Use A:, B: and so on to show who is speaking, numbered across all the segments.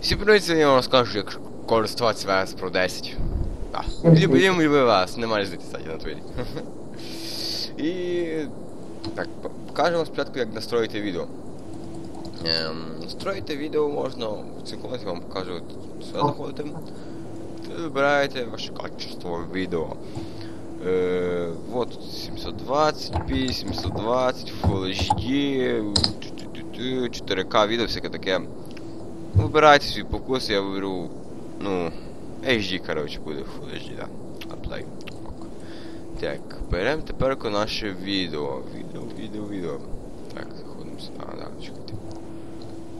A: Всі привіт, я вам розкажу, як користуватися VS Pro 10. Так, любим вас, немає різниці, кстати, на твоїй. І... Так, по- покажу вам спочатку, як настроїти відео. Ем, настроїти відео можна в цій комнаті, вам покажу сюди заходите. Ви вибираєте ваше качество відео. Е, вот 720p, 720, Full HD, 4К відео, всяке таке. Вибирайте свій покус, я виберу, ну, HD, коротше, буде Full HD, да. Apply. Так, беремо тепер наше відео. Відео, відео, відео. Так, заходимо сюди. А, да, чекайте.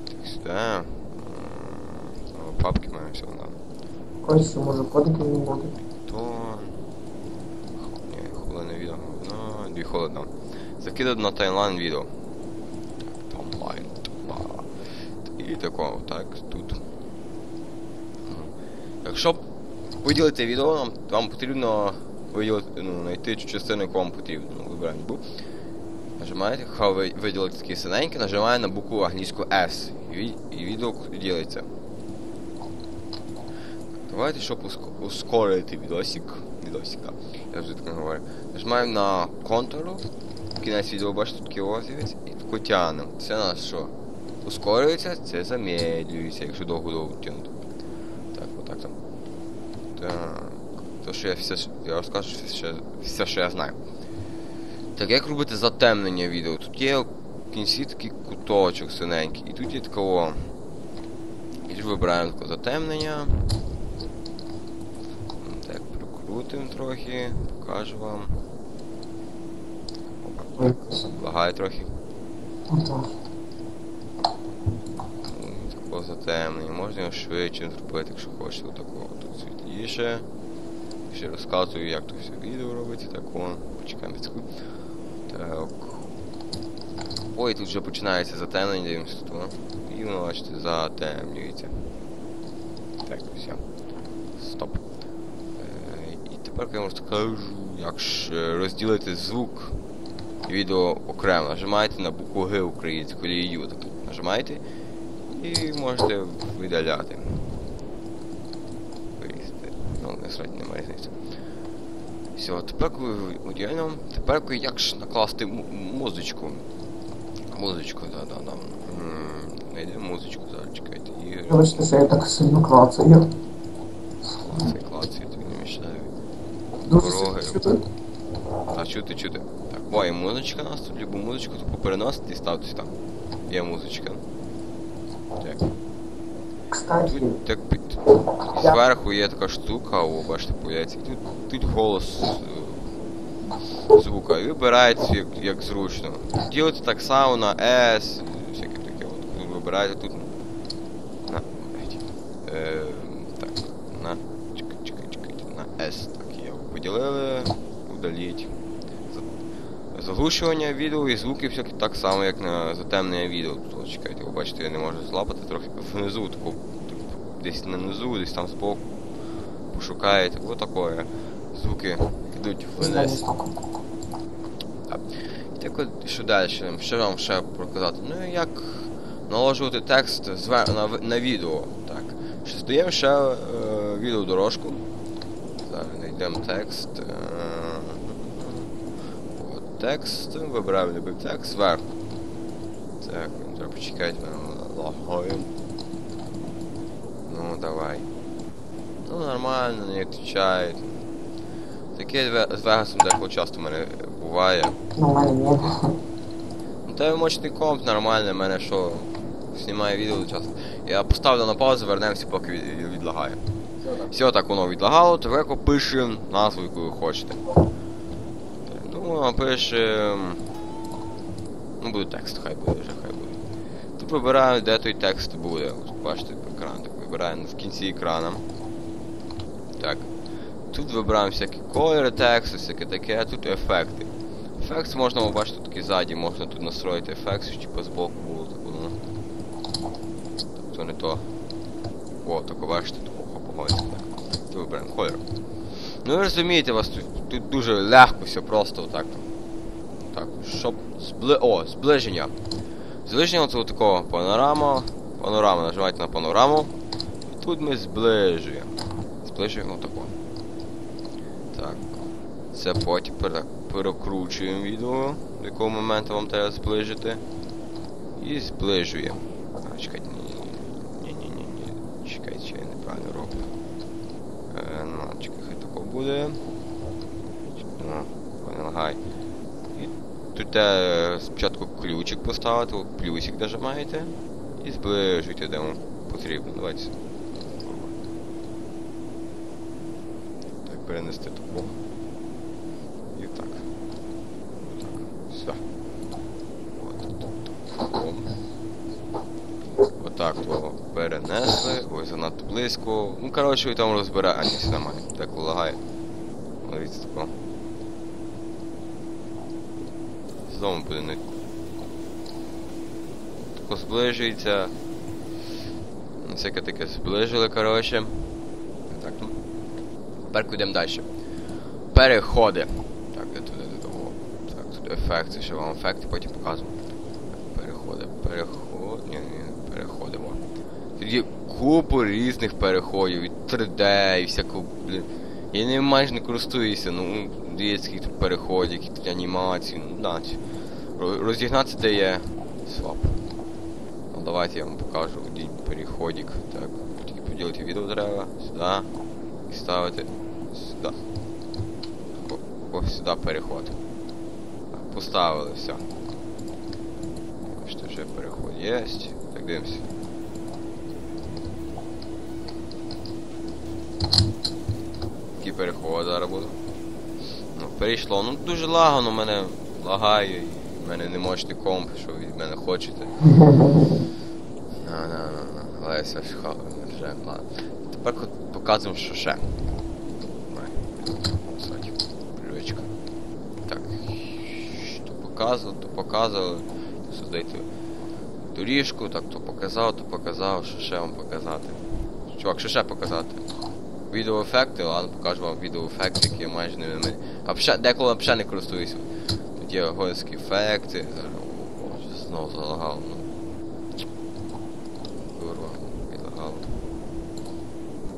A: Так, сюди. О, Папки маємо все, да.
B: Ось що може кодики не буде.
A: То... Ні, холодне відео. Ну, дві холодно. Закидати на таймлайн відео. Так, таймлайн. Ба. І такого, так, тут. Якщо виділити відео, вам потрібно виділити, ну, знайти частину, яку вам потрібно. Ну, вибираємо букву. Нажимаєте, хай виділити такі синенькі, нажимаємо на букву англійську S. І, ві- відео ділиться. Давайте, щоб уск- ускорити відосик. Відосик, да. Я вже так говорю. Нажимаємо на контуру. Кінець відео бачите, тут кіо з'явиться. І таку тянемо. Це у нас що? Ускорюється, це замедлюється, якщо довго довго тягнути. Так, отак там. Так. То, що я все, я розкажу все, все, що я знаю. Так, як робити затемнення відео? Тут є в кінці такий куточок синенький. І тут є такого. І вибираємо таке затемнення. Так, прикрутимо трохи, покажу вам. Лагає трохи.
B: Ото.
A: Ну, Можна його швидше зробити, якщо хочете. Такого тут світліше. Ще розказую, як то все відео робиться. Так, о, почекаємо від. Так. Ой, тут вже починається затемнення, дивимося тут. І воно, бачите, затемнюється. Так, все. Стоп. Е, І тепер я вам скажу, як ж розділити звук відео окремо. Нажимаєте на букву Г українську лію. Нажимаєте і можете видаляти. Ну, насправді немає різниці. Все, тепер коли ідеально, тепер як ж накласти му- музичку. Музичку, да, да, да. Знайдемо музичку, зараз чекайте.
B: Вибачте, я так сильно клацаю.
A: Клацай, клацай, тобі не мішаю.
B: Дуже
A: Дороги. А чути, чути. Так, о, є музичка у нас тут, любу музичку тут попереносити і ставтесь там. Є музичка. Так.
B: Кстати,
A: Тут так під... зверху є така штука, о, бачите, появляється. Тут, тут голос е, звука. І вибирається як, як зручно. Ділиться так само на S, всяке таке. От, тут вибираєте тут. На. Е, так, на. Чекай, чекай, чекайте. На S. Так, є. Поділили, удаліть. За- Заглушування відео і звуки всякі так само, як на затемнення відео. Тут, чекайте, ви бачите, я не можу злапати трохи внизу, таку, десь на низу, десь там збоку. Пошукаєте. Ось таке. Звуки йдуть вниз.
B: стук.
A: І так от, що далі? Що вам ще показати? Ну, як наложувати текст на, на відео. Так. Ще Здаємо ще е, відеодорожку. Зараз знайдемо текст. Е, текст. Вибираємо любий текст зверху. Так, треба почекати, мене лагає. Ну, давай. Ну, нормально, не відповідає. Таке з Вегасом деколи часто в мене буває.
B: Мене.
A: Ну тебе мощний комп нормальний, в мене що знімає відео часто. Я поставлю на паузу, вернемося, поки від- відлагає. Все, так воно відлагало, тепер пишемо назву, яку ви хочете. Так, Думаю, напишем. Ну буде текст, хай буде вже, хай буде. Тут вибираємо, де той текст буде. От бачите, екран так вибираємо в кінці екрана. Так. Тут вибираємо всякі кольори тексту, всяке таке, а тут ефекти. Ефект можна побачити такий ззаді, можна тут настроїти ефект, щоб типу збоку було так воно. Тобто не то. О, так бачите, такого погодиться. Тут вибираємо колір. Ну ви розумієте, вас тут, тут дуже легко все просто отак. Так, щоб збли... О, зближення. Зближення це такого панорама, Панорама, нажимайте на панораму. І тут ми зближуємо. Зближуємо тако. Так. Це потім перекручуємо відео, до якого моменту вам треба зближити. І зближуємо. А, чекайте, ні. Ні-ні-ні. ні. Чекайте, я неправильно роблю. Е, ну, чекай, хай тако буде. Ну, лагай. І тут треба спочатку ключик поставити, плюсик нажимаєте. І зближуйте, де вам потрібно. Давайте. Так, перенести таку. І так. Так. Все. От тут. Отак перенесли. Ой, занадто близько. Ну, коротше, ви там розбираєте. А, ні, нормально. Так лагає. Дивіться тако. Знову буде не. Тако зближується. Ну, Всяке таке зближили, коротше. Так, ну. Тепер йдемо далі. Переходи. Так, де туди до того. Так, тут ефекти, ще вам ефекти потім показую. Переходи, переход. Ні, ні, переходимо. Тут є купу різних переходів, і 3D, і всяку, блін. Я ним майже не користуюся, ну, дивіться, які тут переходи, які тут анімації, ну, ці- Розігнатися де є свап. Ну давайте я вам покажу один переходик. Так, тільки поділити відео треба, сюди. І ставити сюди. Ось сюди переход. Так, Поставили, все. Бачите, вже переход є. Так, дивимося. Переходи зараз будуть. Ну, перейшло. Ну дуже лагано мене лагає, і мене не можете комп, що ви від мене хочете. На, на, на, на. Леся шхала, вже, ладно. Тепер показуємо, що ще. Давай. Кстати, привичка. Так. То показував, то показував. Доріжку, так то показав, то показав, що ще вам показати. Чувак, що ще показати? Відеоефекти, ладно, покажу вам відеоефекти, які я майже не вимі. А взагалі, деколи взагалі не користуюся. Тут є гойські ефекти. О, знову залагало. Ну. Курва, відлагало.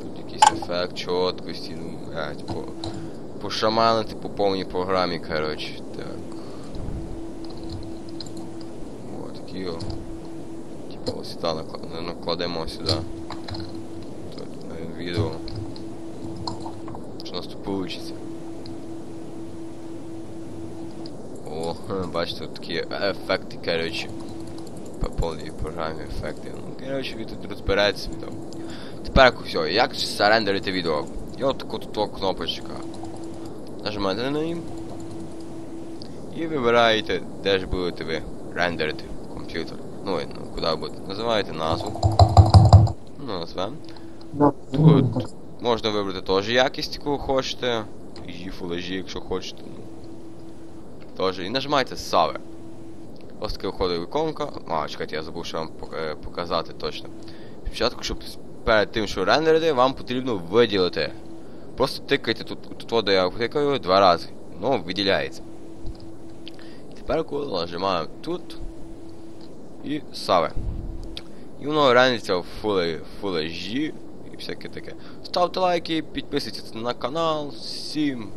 A: Тут якийсь ефект чіткості, ну, блядь, по, пошаманити по повній програмі, коротше. Так. О, такі о. Ось сюди накла- накладемо сюди. Відео. Що у нас тут вийде? О, бачите, тут такі ефекти, коротше. По повній програмі ефекти. Ну, коротше, ви тут розберетеся відео. Тепер все, як зарендерити відео? Є от таку тут кнопочка. Нажимаєте на неї. І вибираєте, де ж будете ви рендерити комп'ютер. Ну, і, ну куди ви будете. Називаєте назву. Ну, назвемо. Тут.
B: ну.
A: Можна вибрати теж якість, яку G, Full HD, якщо хочете. Ну. Теж. І нажимаєте Save. Ось таке виходить іконка. А, чекайте, я забув ще вам е, показати точно. Спочатку, щоб перед тим, що рендерити, вам потрібно виділити. Просто тикайте тут, тут де я тикаю два рази. Ну, виділяється. Тепер коли нажимаємо тут і саве. І воно рендиться в HD і всяке таке. Ставте лайки, підписуйтесь на канал. Всім